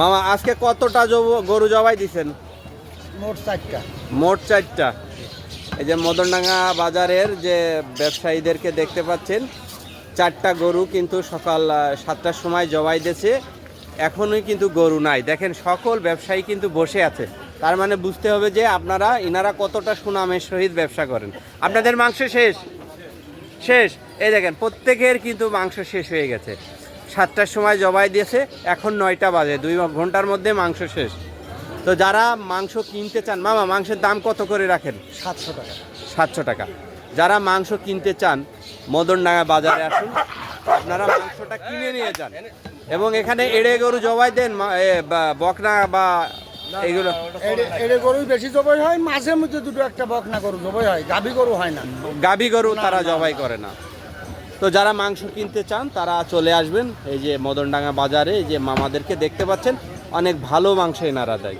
মামা আজকে কতটা গরু জবাই দিছেন? মোট চারটা। মোট চারটা। এই যে মদনডাঙ্গা বাজারের যে ব্যবসায়ীদেরকে দেখতে পাচ্ছেন চারটা গরু কিন্তু সকাল সাতটার সময় জবাই দিয়েছে। এখনই কিন্তু গরু নাই। দেখেন সকল ব্যবসায়ী কিন্তু বসে আছে। তার মানে বুঝতে হবে যে আপনারা ইনারা কতটা সুনামের সহিত ব্যবসা করেন। আপনাদের মাংস শেষ? শেষ। এই দেখেন প্রত্যেকের কিন্তু মাংস শেষ হয়ে গেছে। সাতটার সময় জবাই দিয়েছে এখন নয়টা বাজে দুই ঘণ্টার মধ্যে মাংস শেষ। তো যারা মাংস কিনতে চান মামা মাংসের দাম কত করে রাখেন? সাতশো টাকা। সাতশো টাকা। যারা মাংস কিনতে চান মদনডাঙ্গা বাজারে আসুন আপনারা মাংসটা কিনে নিয়ে যান। এবং এখানে এড়ে গরু জবাই দেন বকনা বা এগুলো এড়ে গরুই বেশি জবাই হয় মাঝে মধ্যে দুটো একটা বকনা গরু জবাই হয় গাভী গরু হয় না। গাবি গরু তারা জবাই করে না। তো যারা মাংস কিনতে চান, তারা চলে আসবেন। এই যে মদনডাঙ্গা বাজারে যে মামাদেরকে দেখতে পাচ্ছেন, অনেক ভালো মাংস এনারা দেয়।